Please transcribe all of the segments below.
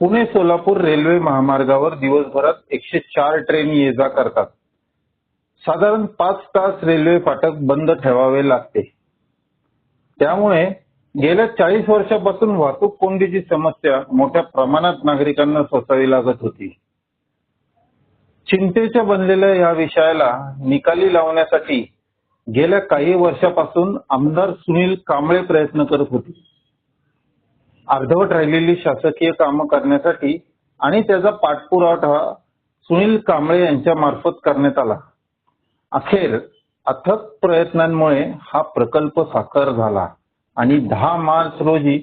Pune Solapur railway महामार्गावर दिवसभरात एकशे चार ट्रेन ये जा करतात. साधारण पाच तास रेल्वे फाटक बंद ठेवावे लागते. त्यामुळे गेल्या चाळीस वर्षापासून वाहतूक कोंडीची समस्या मोठ्या प्रमाणात नागरिकांना सोसावी लागत होती. चिंतेच्या बनलेल्या या विषयाला निकाली लावण्यासाठी गेल्या काही वर्षापासून आमदार सुनील कांबळे प्रयत्न करत होते. अर्धवट राहिलेली शासकीय कामं करण्यासाठी आणि त्याचा पाठपुरावा सुनील कांबळे यांच्या मार्फत करण्यात आला. अखेर अथक प्रयत्नांमुळे हा प्रकल्प साकार झाला आणि दहा मार्च रोजी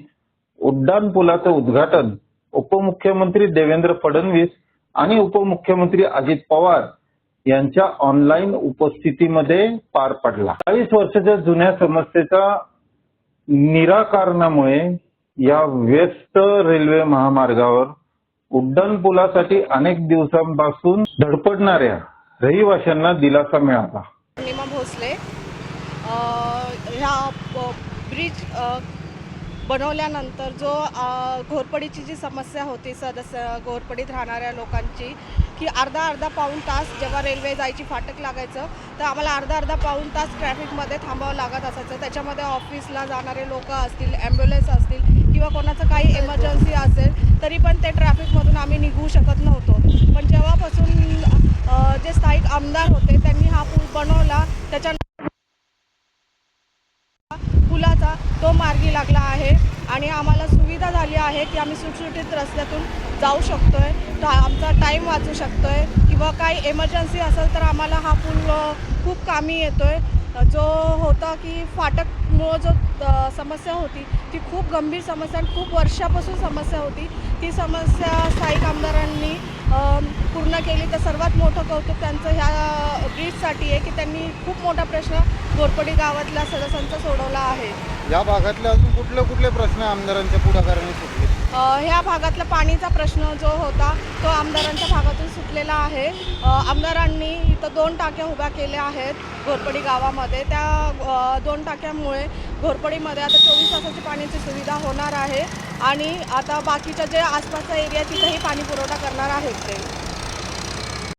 उड्डाण पुलाचं उद्घाटन उपमुख्यमंत्री देवेंद्र फडणवीस आणि उपमुख्यमंत्री अजित पवार यांच्या ऑनलाईन उपस्थितीमध्ये पार पडला. चाळीस वर्षाच्या जुन्या समस्येच्या निराकारणामुळे या व्यस्त रेल्वे महामार्गावर उड्डाण पुलासाठी अनेक दिवसांपासून धडपडणाऱ्या रहिवाशांना दिलासा मिळाला. पौर्णिमा भोसले ह्या ब्रिज बनवल्यानंतर जो घोरपडीची जी समस्या होती सदस्य घोरपडीत राहणाऱ्या लोकांची की अर्धा अर्धा पाऊण तास जेव्हा रेल्वे जायची फाटक लागायचं तर आम्हाला अर्धा अर्धा पाऊण तास ट्रॅफिकमध्ये थांबावं लागत असायचं. त्याच्यामध्ये ऑफिसला जाणारे लोक असतील ॲम्ब्युलन्स असतील किंवा कोणाचं काही एमर्जन्सी असेल तरी पण ते ट्रॅफिकमधून आम्ही निघू शकत नव्हतो. पण जेव्हापासून जे स्थायिक आमदार होते त्यांनी हा पूल बनवला त्याच्या पुलाचा तो मार्गी लागला आहे आणि आम्हाला सुविधा झाली आहे की आम्ही सुटसुटीत रस्त्यातून जाऊ शकतो आहे आमचा टाईम वाचू शकतो आहे किंवा काही इमर्जन्सी असेल तर आम्हाला हा पूल खूप कामी येतो आहे जो होता की फाटक फाटकमुळं जो समस्या होती ती खूप गंभीर समस्या आणि खूप वर्षापासून समस्या होती. ती समस्या स्थायिक आमदारांनी पूर्ण केली. तर सर्वात मोठं कौतुक त्यांचं ह्या ब्रिजसाठी आहे की त्यांनी खूप मोठा प्रश्न घोरपडी गावातल्या सदस्यांचा सोडवला आहे. या भागातले अजून कुठले कुठले प्रश्न आमदारांच्या पुढाकाराने सुटले? ह्या भागातला पाणीचा प्रश्न जो होता तो आमदारांच्या भागातून सुटलेला आहे. आमदारांनी तर दोन टाक्या उभ्या केल्या आहेत घोरपडी गावामध्ये. त्या दोन टाक्यामुळे घोरपडीमध्ये आता चोवीस तासाची पाण्याची सुविधा होणार आहे आणि आता बाकीच्या जे आसपासचा एरिया तिथेही पाणी पुरवठा करणार आहेत ते.